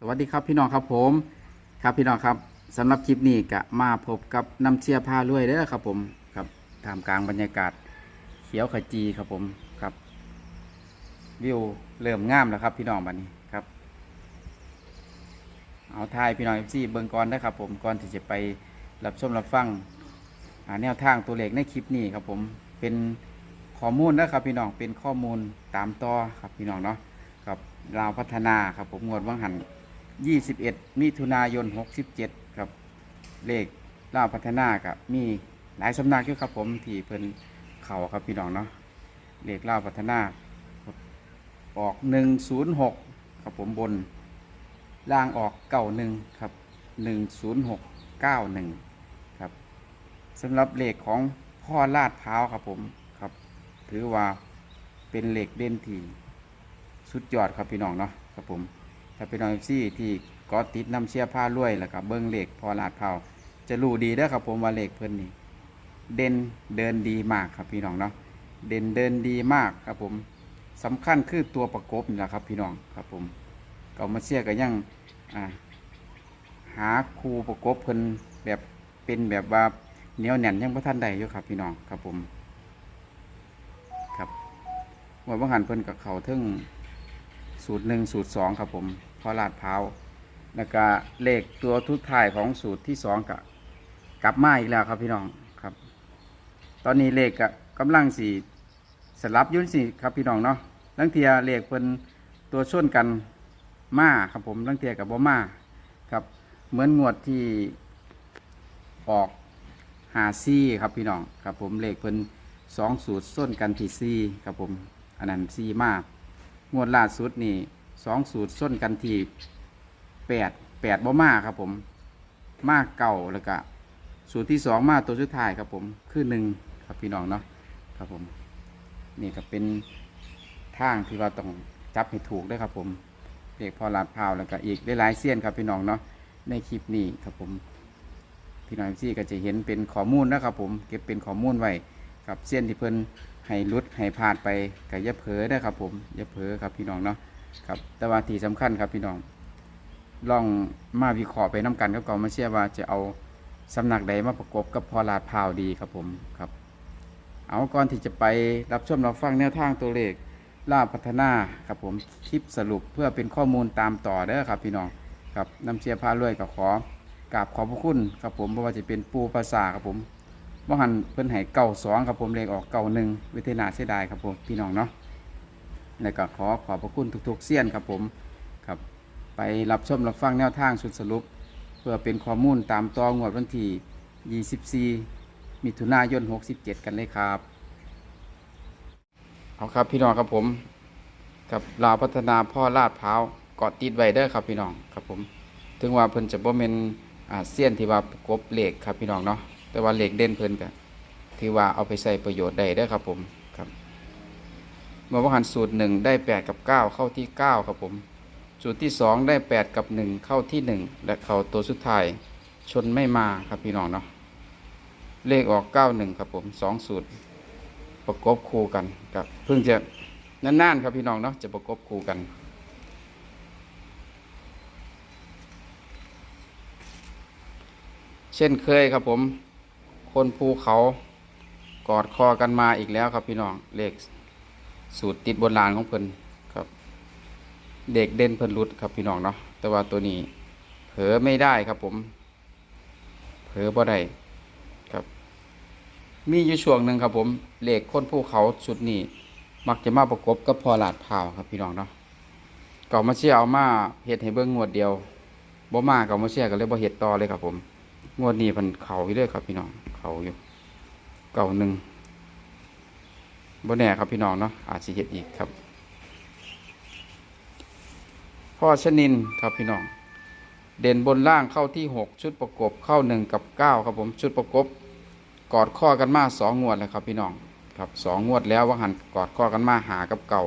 สวัสดีครับพี่น้องครับผมครับพี่น้องครับสำหรับคลิปนี้ก็มาพบกับน้ำเชียร์พารวยเด้อครับผมครับท่ามกลางบรรยากาศเขียวขจีครับผมครับวิวเริ่มงามแล้วครับพี่น้องบัดนี้ครับ เอาทายพี่น้องเอฟซีเบิงก่อนได้ครับผมก่อนที่จะไปรับชมรับฟังแนวทางตัวเลขในคลิปนี้ครับผมเป็นข้อมูลนะครับพี่น้องเป็นข้อมูลตามต่อครับพี่น้องเนาะครับลาวพัฒนาครับผมงวดวังหัน 21 มิถุนายน 67 ครับ เลขล่าวพัฒนากับมีหลายสำนักอยู่ครับผมที่เพิ่นเข่าครับพี่น้องเนาะเลขล่าวพัฒนาออก 106 ครับผมบนล่างออกเก้าหนึ่งครับ 106 91 ครับสำหรับเลขของพ่อลาดพร้าวครับผมครับ ถือว่าเป็นเลขเด่นที่สุดยอดครับพี่น้องเนาะครับผม ถ้าเป็นน้องซี่ที่กอติดน้ำเชียร์ผ้ารวยแล้วก็เบิ้งเหล็กพอลาดเผาจะรู้ดีเด้ครับผมว่าเหล็กเพิ่นนี่เด่นเดินดีมากครับพี่น้องเนาะเด่นเดินดีมากครับผมสำคัญคือตัวประกบนี่แหละครับพี่น้องครับผมก็มาเชียร์ก็ยังอ่าหาครูประกบเพิ่นแบบเป็นแบบว่าเหนียวแน่นยังพระท่านใดอยู่ครับพี่น้องครับผมครับว่าบางหันเพิ่นกับเขาทึ่งสูตรหนึ่งสูตรสองครับผม พอลาดพร้าวแล้วก็เลขตัวทุกท้ายของสูตรที่สองกับกลับมาอีกแล้วครับพี่น้องครับ ตอนนี้เลขกกำลังสี่สลับยุ่นสิครับพี่น้องเนาะลังเทียเลขเพิ่นตัวชนกันมาครับผมลังเทียกับบ่มาครับ เหมือนงวดที่ออกหาซี่ครับพี่น้องครับผมเลขเพิ่นสองสูตรส้นกันที่ซี่ครับผมอันนั้นซี่มากงวดล่าสุดนี่ สองสูตรส้นกันทีแปดแปดบ่มาครับผมมาเก่าแล้วก็สูตรที่สองมาตัวสุดท้ายครับผมคือหนึ่งครับพี่น้องเนาะครับผมนี่ก็เป็นทางที่ว่าต้องจับให้ถูกด้วยครับผมเด็กพอลาดพาวแล้วก็อีกได้หลายเสี้ยนครับพี่น้องเนาะในคลิปนี้ครับผมพี่น้องซี่ก็จะเห็นเป็นข้อมูลนะครับผมเก็บเป็นข้อมูลไว้กับเส้นที่เพิ่นให้รุดให้พลาดไปกับย่าเผลอนะครับผมย่าเผลอครับพี่น้องเนาะ ครับ แต่ว่าที่สำคัญครับพี่น้องลองมาวิเคราะห์ไปน้กันกับกองมาเชื่อว่าจะเอาสำนักใดมาประกบกับพอลาดพาวดีครับผมครับ เอาก่อนที่จะไปรับชมรับฟังแนวทางตัวเลขล่าพัฒนาครับผมคลิปสรุปเพื่อเป็นข้อมูลตามต่อเด้อครับพี่น้องครับน้ำเชียร์พารวยกับขอกราบขอบพระคุณครับผมไม่ว่าจะเป็นปูภาษาครับผมว่าหันเพิ่นให้เก่าสองครับผมเลขออกเก่าหนึ่งวิทยาเสียดายครับผมพี่น้องเนาะ แล้วก็ขอขอบพระคุณทุกๆเสี้ยนครับผมครับไปรับชมรับฟังแนวทางสุดสรุป เพื่อเป็นข้อมูลตามตองวดวันที่24 มิถุนายน 67 กันเลยครับ เอาครับพี่น้องครับผมกับลาวพัฒนาพ่อลาดพร้าวเกาะติดไวเด้อครับพี่น้องครับผม ถึงว่าเพิ่นจะบ่เป็นอาเสี้ยนที่ว่าประกบเหล็กครับพี่น้องเนาะแต่ว่าเหล็กเด่นเพิ่นก็ถือว่าเอาไปใช้ประโยชน์ได้เด้อครับผม เมื่อวานสูตรหนึ่งได้แปดกับเก้าเข้าที่เก้าครับผม สูตรที่สองได้แปดกับหนึ่งเข้าที่หนึ่งและเข้าตัวสุดท้ายชนไม่มาครับพี่น้องเนาะเลขออกเก้าหนึ่งครับผมสองสูตรประกบคู่กันกับเพิ่งจะนานๆครับพี่น้องเนาะจะประกบคู่กันเช่นเคยครับผม คนภูเขากอดคอกันมาอีกแล้วครับพี่น้องเลข สูตรติดบนลานของเพิ่นครับ เด็กเด่นเพิ่นรุดครับพี่น้องเนาะแต่ว่าตัวนี้ เผลอไม่ได้ครับผม เผลอบ่ได้ครับ มีอยู่ช่วงหนึ่งครับ ผมเลขคนภูเขาชุดนี้ มักจะมาประกบกับพอลาดพาวครับพี่น้องเนาะก่ามาเชี่ยเอามาเฮ็ดให้เบิ่งงวดเดียวบ่มาก่ามาเชี่ยก็เลยบ่เฮ็ดต่อเลยครับ ผม งวดนี้เพิ่นเขาอยู่เด้อครับ พี่น้องเขาอยู่ เก่าหนึ่ง บ่แน่ครับพี่น้องเนาะอาจสิเฮ็ดอีกครับ พ่อชนินครับพี่น้อง เด่นบนล่างเข้าที่หกชุดประกบเข้าหนึ่งกับเก้าครับผมชุดประกบ กอดข้อกันมาสองงวดแล้วครับพี่น้องครับสองงวดแล้วว่าหันกอดข้อกันมาหากับเก่า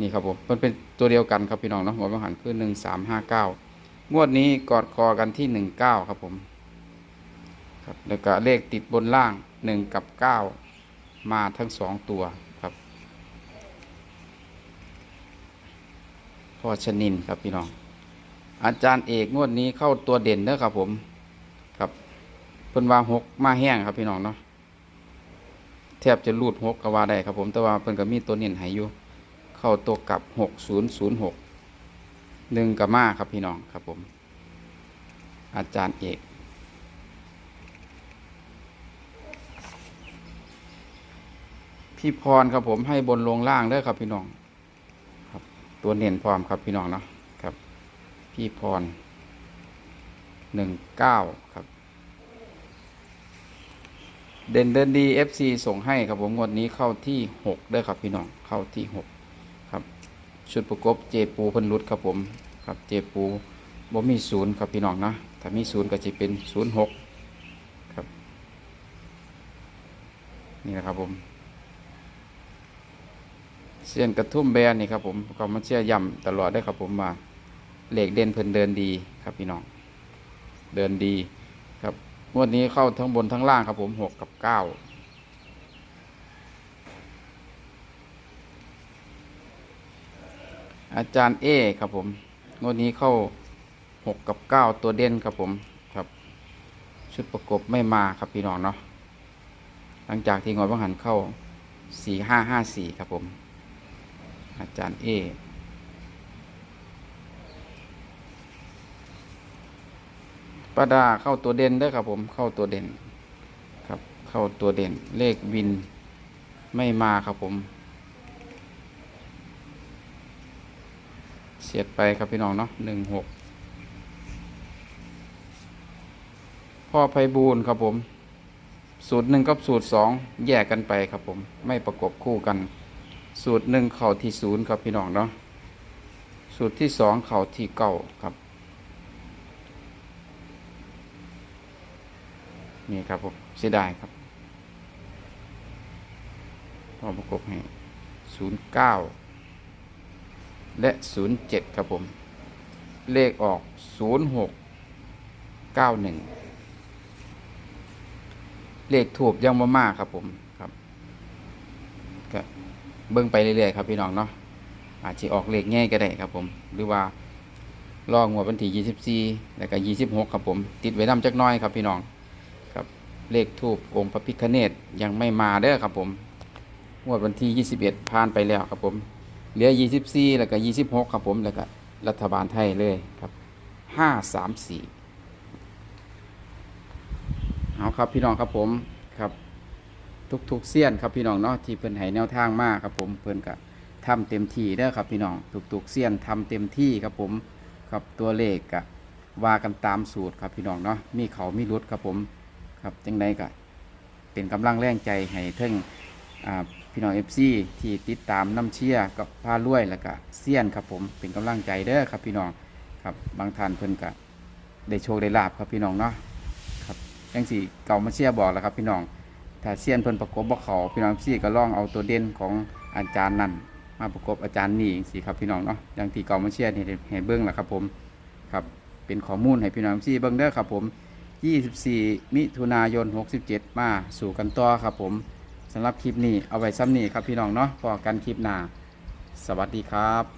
นี่ครับผมมันเป็นตัวเดียวกันครับพี่น้องเนาะงวดว่าหันคือหนึ่งสามห้าเก้างวดนี้กอดคอกันที่หนึ่งเก้าครับผมครับแล้วก็เลขติดบนล่างหนึ่งกับเก้า มาทั้งสองตัวครับ พ่อชนินครับพี่น้อง อาจารย์เอกงวดนี้เข้าตัวเด่นเด้อครับผม ครับเพิ่นว่าหกมาแห้งครับพี่น้องเนาะ แทบจะรูดหกกว่าได้ครับผม แต่ว่าเพิ่นก็มีตัวเน้นให้อยู่ เข้าตัวกลับหกศูนย์ศูนย์หกหนึ่งกับมาครับพี่น้องครับผม อาจารย์เอก พี่พรครับผมให้บนลงล่างเด้อครับพี่น้อง ครับ ตัวเน้นพร้อมครับพี่น้องเนาะครับ พี่พรหนึ่งเก้าครับ เด่นเดินดี FC ส่งให้ครับผมงวดนี้เข้าที่หกเด้อครับพี่น้องเข้าที่หกครับ ชุดประกบเจปูพันรุดครับผมครับเจปูบ่มีศูนย์ครับพี่น้องนะถ้ามีศูนย์ก็จะเป็นศูนย์หกครับ นี่นะครับผม เสียนกระทุ่มแบนนี่ครับผมก็มาเชื่อย่ำตลอดได้ครับผมมาเหล็กเด่นเพิ่นเดินดีครับพี่น้อง เดินดีครับงวดนี้เข้าทั้งบนทั้งล่างครับผมหกกับเก้าอาจารย์เอครับผมงวดนี้เข้าหกกับเก้าตัวเด่นครับผมครับ ชุดประกบไม่มาครับพี่น้องเนาะหลังจากที่งวดบังหันเข้าสี่ห้าห้าสี่ครับผม อาจารย์เอประดาเข้าตัวเด่นด้อครับผมเข้าตัวเด่นครับ เข้าตัวเด่น เลขวินไม่มาครับผมเสียดไปครับพี่น้องเนาะหนึ่งหกพ่อไพบูลย์ครับผม สูตรหนึ่งกับสูตรสองแยกกันไปครับผม ไม่ประกบคู่กัน สูตรหนึ่งเข่าที่ศูนย์ครับพี่น้องเนาะสูตรที่สองเข่าที่เก้าครับ นี่ครับผมเสียดายครับพอประกบให้ศูนย์เก้าและศูนย์เจ็ดครับผม เลขออกศูนย์หกเก้าหนึ่งเลขถูกยังมามากครับผมครับก็ เบิ่งไปเรื่อยๆครับพี่น้องเนาะอาจจะออกเลขง่ายก็ได้ครับผม หรือว่าลองวดวันที่24 แล้วก็26 ครับผม ติดไว้นำจักน้อยครับพี่น้องครับเลขทูปองค์พระพิคเนตยังไม่มาเด้อครับผมงวดวันที่ 21 ผ่านไปแล้วครับผม เหลือ 24 แล้วก็ 26 ครับผม แล้วก็รัฐบาลไทยเลยครับ 534 เอาครับพี่น้องครับผม ทุกๆเสี้ยนครับพี่น้องเนาะที่เพิ่นให้แนวทางมากครับผมเพิ่นก็ทำเต็มที่เด้อครับพี่น้องทุกๆเสี้ยนทำเต็มที่ครับผมครับตัวเลขก็ว่ากันตามสูตรครับพี่น้องเนาะมีเขามีรุดครับผมครับจังใดก็เป็นกำลังแรงใจให้เทิงอ่าพี่น้องเอฟซีที่ติดตามน้ำเชียร์กับพาลุวยแล้วก็เซียนครับผมเป็นกำลังใจเด้อครับพี่น้องครับบางท่านเพิ่นก็ได้โชคได้ลาบครับพี่น้องเนาะครับยังสี่เก่ามาเชียร์บอกแล้วครับพี่น้อง ถ้าเซียนเพิ่นประกบบ่เขาพี่น้องซี่ก็ลองเอาตัวเด่นของอาจารย์นั่นมาประกบอาจารย์นี่สิครับพี่น้องเนาะอย่างที่เก่ามาเชียร์นี่ให้เบิ้งแหละครับผมครับเป็นข้อมูลให้พี่น้องซี่เบิ้งเด้อครับผม 24 มิถุนายน 67 มาสู่กันต่อครับผมสำหรับคลิปนี้เอาไว้ซ้ำนี้ครับพี่น้องเนาะพอกันคลิปหน้าสวัสดีครับ